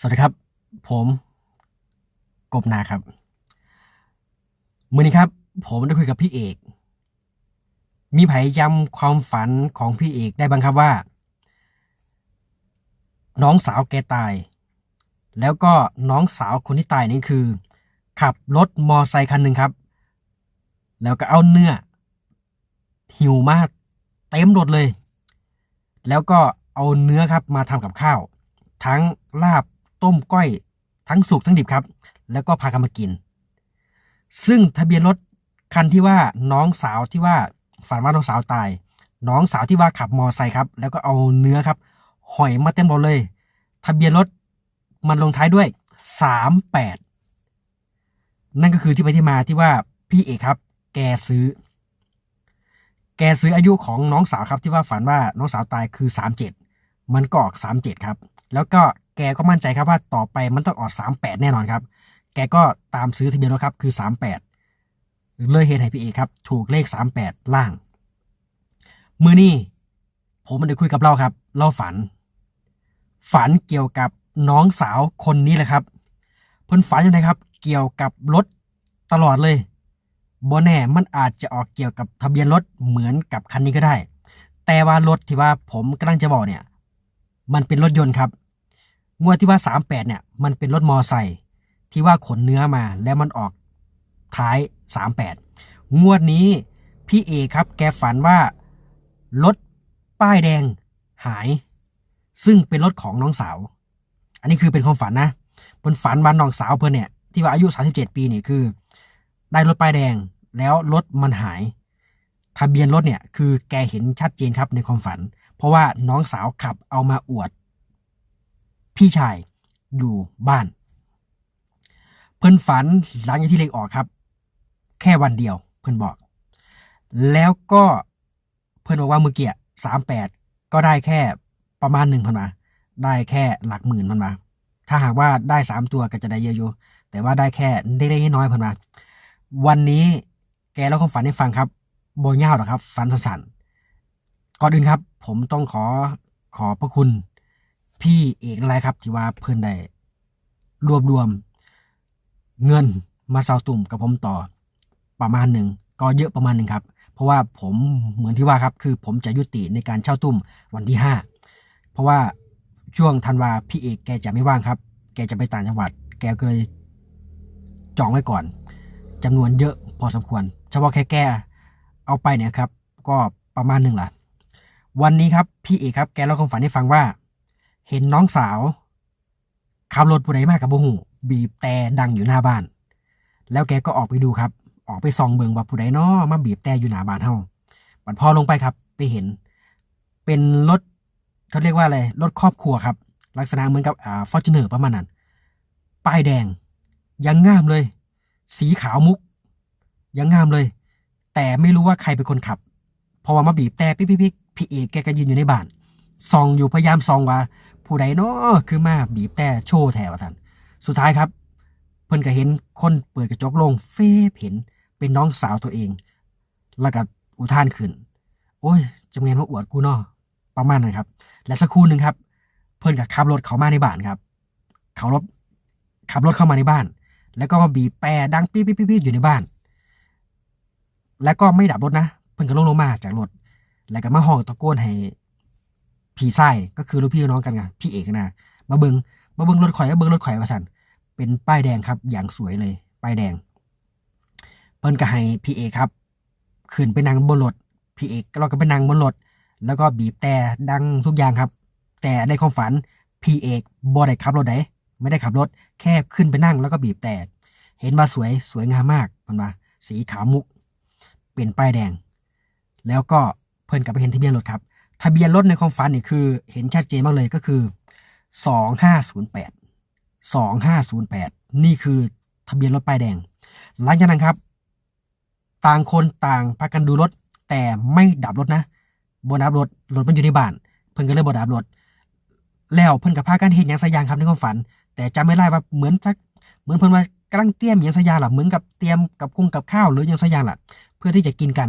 สวัสดีครับ ผมกบนาครับมือนี้ครับ ผมได้คุยกับพี่เอก มีไผจำความฝันของพี่เอกได้บ้างครับว่า น้องสาวแกตาย แล้วก็น้องสาวคนที่ตายนี่คือ ขับรถมอไซค์คันหนึ่งครับ แล้วก็เอาเนื้อ หิวมากเต็มรถเลย แล้วก็เอาเนื้อครับมาทำกับข้าว ทั้งลาบ ต้มก้อยทั้งสุกทั้งดิบครับ แล้วก็พากันมากิน ซึ่งทะเบียนรถคันที่ว่าน้องสาวที่ว่าฝันว่าน้องสาวตาย น้องสาวที่ว่าขับมอไซค์ครับ แล้วก็เอาเนื้อครับหอยมาเต็มรถเลย ทะเบียนรถมันลงท้ายด้วยสามแปดนั่นก็คือที่ไปที่มาที่ว่าพี่เอกครับ แกซื้อ แกซื้ออายุของน้องสาวครับที่ว่าฝันว่าน้องสาวตายคือสามเจ็ดมันก็ออกสามเจ็ดครับ แล้วก็ แกก็มั่นใจครับว่าต่อไปมันต้องออกสามแปดแน่นอนครับ แกก็ตามซื้อทะเบียนรถครับคือสามแปดเลยเฮดให้พี่เอกครับ ถูกเลขสามแปดล่าง มือนี้ผมมันได้คุยกับเราครับ เราฝัน ฝันเกี่ยวกับน้องสาวคนนี้แหละครับเพิ่นฝันยังไงครับ เกี่ยวกับรถตลอดเลยบแน่มันอาจจะออกเกี่ยวกับทะเบียนรถเหมือนกับคันนี้ก็ได้ แต่ว่ารถที่ว่าผมกำลังจะบอกเนี่ย มันเป็นรถยนต์ครับ งวดที่ว่าสามแปดเนี่ย มันเป็นรถมอไซค์ที่ว่าขนเนื้อมาแล้วมันออกท้ายสามแปดงวดนี้พี่เอครับ แกฝันว่ารถป้ายแดงหาย ซึ่งเป็นรถของน้องสาว อันนี้คือเป็นความฝันนะเพิ่นฝันว่าน้องสาวเพิ่นเนี่ย ที่ว่าอายุ 37 ปีเนี่ยคือ ได้รถป้ายแดงแล้วรถมันหาย ทะเบียนรถเนี่ยคือแกเห็นชัดเจนครับในความฝัน เพราะว่าน้องสาวขับเอามาอวด พี่ชายอยู่บ้าน เพิ่นฝันหลังจากที่เลขออกครับ แค่วันเดียว เพิ่นบอก แล้วก็เพิ่นบอกว่าเมื่อกี้สามแปดก็ได้แค่ประมาณหนึ่งพันมา ได้แค่หลักหมื่นพันมา ถ้าหากว่าได้สามตัวก็จะได้เยอะอยู่แต่ว่าได้แค่ได้ได้น้อยพันมา วันนี้แกเล่าความฝันให้ฟังครับโบยาหรอครับ ฝันสั้นๆก่อนอื่นครับ ผมต้องขอขอพระคุณ พี่เอกอะไรครับ ที่ว่าเพื่อนได้รวบรวม เงินมาเซาตุ่มกับผมต่อประมาณหนึ่งก็เยอะประมาณหนึ่งครับ เพราะว่าผมเหมือนที่ว่าครับ คือผมจะยุติในการเช่าตุ้มวันที่ห้าเพราะว่าช่วงธันวาพี่เอกแกจะไม่ว่างครับ แกจะไปต่างจังหวัด แกก็เลยจองไว้ก่อนจำนวนเยอะพอสมควร เฉพาะแค่แกเอาไปเนี่ยครับ ก็ประมาณหนึ่งละวันนี้ครับพี่เอกครับ แกเล่าความฝันให้ฟังว่า เห็นน้องสาวขับรถผู้ใดมากกับบูหูบีบแต่ดังอยู่หน้าบ้าน แล้วแกก็ออกไปดูครับ ออกไปส่องเบิงว่าผู้ใดน้อมาบีบแต่อยู่หน้าบ้านเฮาบัดพอลงไปครับ ไปเห็น เป็นรถเขาเรียกว่าอะไรรถครอบครัวครับ ลักษณะเหมือนกับอ่าฟอร์จูเนอร์ประมาณนั้นป้ายแดง ยังงามเลย สีขาวมุก ยังงามเลย แต่ไม่รู้ว่าใครเป็นคนขับ เพราะว่ามาบีบแต่ปิ๊ปิ๊กปิ๊กพี่เอกแกก็ยืนอยู่ในบ้าน ส่องอยู่พยายามส่องว่า ผู้ใดเนาะคือมาบีบแต่โชว์แถวท่านสุดท้ายครับ เพิ่นก็เห็นคนเปิดกระจกลงเฟบเห็นเป็นน้องสาวตัวเอง แล้วก็อุทานขึ้น โอ้ยจำเงินมาอวดกูเนาะประมาณนั้นครับ และสักครู่หนึ่งครับ เพิ่นก็ขับรถเขามาในบ้านครับ เขารถขับรถเข้ามาในบ้าน แล้วก็มาบีบแปรดังปี๊ดปี๊ดปี๊ดปี๊ดอยู่ในบ้าน แล้วก็ไม่ดับรถนะ เพิ่นก็ลงลงมาจากรถ แล้วก็มาห้องตะโกนให้ พี่ไส้ก็คือลูกพี่น้องกันไงพี่เอกนะมาเบิงมาเบิงรถข่อยมาเบิงรถข่อยว่าสันเป็นป้ายแดงครับอย่างสวยเลย ป้ายแดง เพิ่นก็ให้พี่เอกครับขึ้นไปนั่งบนรถพี่เอกเราก็ไปนั่งบนรถแล้วก็บีบแต่ดังทุกอย่างครับ แต่ในความฝันพี่เอกบ่ได้ขับรถไหนไม่ได้ขับรถ แค่ขึ้นไปนั่งแล้วก็บีบแต่ เห็นว่าสวยสวยงามมากมันว่าสีขาวมุก เป็นป้ายแดง แล้วก็เพิ่นกลับไปเห็นทะเบียนรถครับ ทะเบียนรถในความฝันนี่คือ เห็นชัดเจนมากเลยก็คือสองห้าศูนย์แปดสองห้าศูนย์แปดนี่คือทะเบียนรถป้ายแดง หลังจากนั้นครับ ต่างคนต่างพากันดูรถ แต่ไม่ดับรถนะบนดับรถรถมันอยู่ในบ้าน เพิ่นก็เลยบดับรถ แล้วเพิ่นกับพากันเห็นอย่างสยางครับในความฝัน แต่จำไม่ได้ว่าเหมือนสักเหมือนเพิ่นว่ากำลังเตรียมอย่างสยางล่ะเหมือนกับเตรียมกับกุ้งกับข้าวหรืออย่างสยางล่ะ เพื่อที่จะกินกัน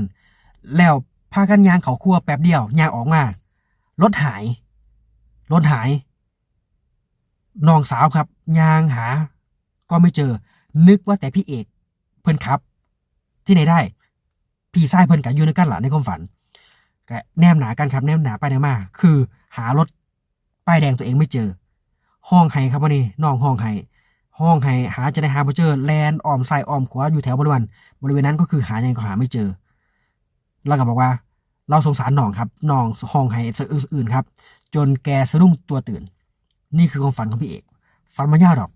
แล้ว พากันยางเขาครัวแป๊บเดียวยางออกมารถหายรถหายน้องสาวครับยางหา ก็ไม่เจอ นึกว่าแต่พี่เอกเพิ่นครับ ที่ไหนได้ พี่ชายเพิ่นกับยูนกันหละในความฝันกแนมหนากันครับแนมหนาไปแนมา คือ หารถป้ายแดงตัวเองไม่เจอ ห้องไห้ครับวันนี้น้องห้องไห้ห้องไห้หาจะได้หาไม่เจอแลนออมซ้ายอ้อมขวาอยู่แถวบริเวณบริเวณนั้นก็คือหายังไงก็หาไม่เจอ แล้วก็บอกว่า เราสงสารน้องครับน้องห้องไห้สะอื้นสะอื่นครับ จนแกสะดุ้งตัวตื่น นี่คือความฝันของพี่เอก ฝันมายาวดอก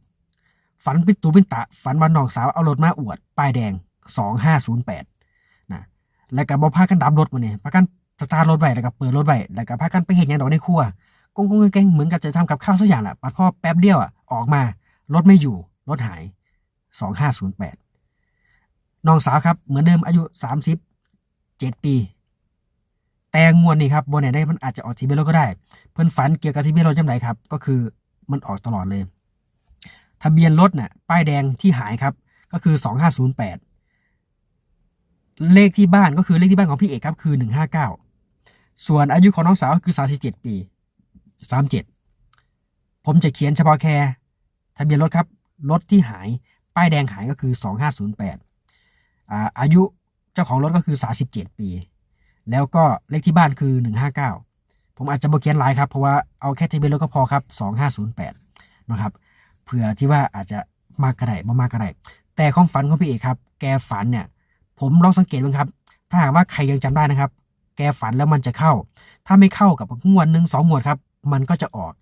ฝันเป็นตูเป็นตะ ฝันว่าน้องสาวเอารถมาอวด ป้ายแดงสองห้าศูนย์แปดนะแล้วก็บอกพากันดับรถมาเนี่ยพากันสตาร์รถไว้แล้วก็เปิดรถไว้แล้วก็พากันไปเห็นอย่างดอกในครัวกงกงเก่งเหมือนกับจะทำกับข้าวสักอย่างแหละปัดพ่อแป๊บเดียวอะออกมารถไม่อยู่รถหายสองห้าศูนย์แปดน้องสาวครับ เหมือนเดิมอายุสามสิบ เจ็ดปี แต่งวดนี้ครับบนไหนได้มันอาจจะออกทีเบยนรถก็ได้ เพื่อนฝันเกี่ยวกับทะเบียนรถจำไหนครับ ก็คือมันออกตลอดเลย ทะเบียนรถน่ะป้ายแดงที่หายครับ ก็คือสองห้าศูนย์แปดเลขที่บ้านก็คือเลขที่บ้านของพี่เอกครับคือหนึ่งห้าเก้าส่วนอายุของน้องสาวก็คือสาสิบเจ็ดปีสามเจ็ดผมจะเขียนเฉพาะแค่ทะเบียนรถครับรถที่หายป้ายแดงหายก็คือสองห้าศูนย์แปดอายุ เจ้าของรถก็คือสาสิบเจ็ดปี แล้วก็เลขที่บ้านคือหนึ่งห้าเก้าผมอาจจะบเขียนไลน์ครับ เพราะว่าเอาแค่ทะเบียนรถก็พอครับสองห้าศูนย์แปดนะครับเผื่อที่ว่าอาจจะมากกระไดบ่มากกระไดแต่ความฝันของพี่เอกครับ แกฝันเนี่ย ผมลองสังเกตดูครับ ถ้าหากว่าใครยังจำได้นะครับ แกฝันแล้วมันจะเข้า ถ้าไม่เข้ากับงวดหนึ่งสองงวดครับ มันก็จะออก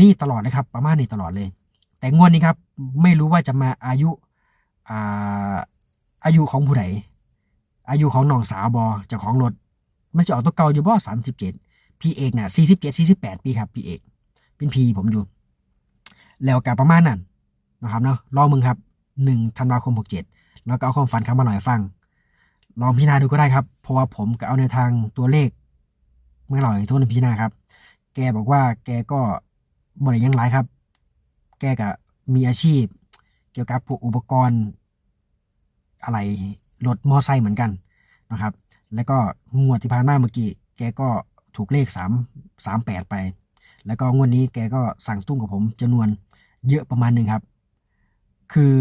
นี่ตลอดเลยครับ ประมาณนี้ตลอดเลย แต่งวดนี้ครับ ไม่รู้ว่าจะมาอายุอ่าอายุของผู้ใด อายุของน้องสาวบอเจ้าของรถมันจะออกตัวเก่าอยู่บ่สามสิบเจ็ดพี่เอกเนี่ยสี่สิบเจ็ดสี่สิบแปดปีครับพี่เอกเป็นพีผมอยู่ แล้วกับประมาณนั้นนะครับเนาะลองมึงครับหนึ่งธันวาคมหกเจ็ดแล้วก็เอาความฝันคำมาหน่อยฟัง ลองพิจารณาดูก็ได้ครับ เพราะว่าผมก็เอาในทางตัวเลขเมื่อหน่อยทุกคนพิจารณาครับ แกบอกว่าแกก็บริยังหลายครับ แกก็มีอาชีพ เกี่ยวกับพวกอุปกรณ์อะไร รถมอไซค์เหมือนกันนะครับ แล้วก็งวดที่ผ่านมาเมื่อกี้แกก็ถูกเลขสามสามแปดไป แล้วก็งวดนี้แกก็สั่งตุ้งกับผมจำนวนเยอะประมาณหนึ่งครับ คือ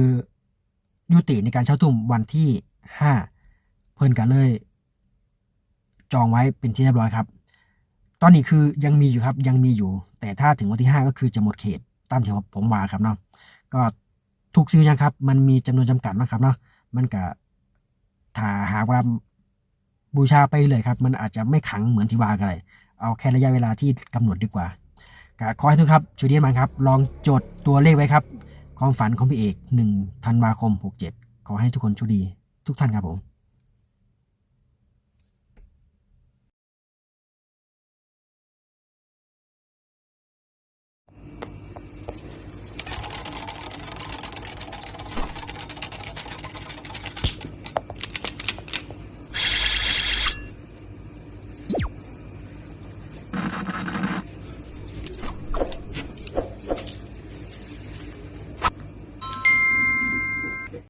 ยุติในการเช่าตุ้มวันที่ห้าเพิ่นกันเลย จองไว้เป็นที่เรียบร้อยครับ ตอนนี้คือยังมีอยู่ครับยังมีอยู่ แต่ถ้าถึงวันที่ห้าก็คือจะหมดเขตตามที่ผมว่าครับเนาะก็ถูกซื้อยังครับ มันมีจำนวนจำกัดนะครับเนาะมันก็ ถ้าหากว่าบูชาไปเลยครับ มันอาจจะไม่ขังเหมือนที่ว่ากันเลยเอาแค่ระยะเวลาที่กำหนดดีกว่าก็ขอให้ทุกครับชูเดียนมันครับ ลองจดตัวเลขไว้ครับ ความฝันของพี่เอก1ธันวาคม 67 ขอให้ทุกคนโชคดี ทุกท่านครับผม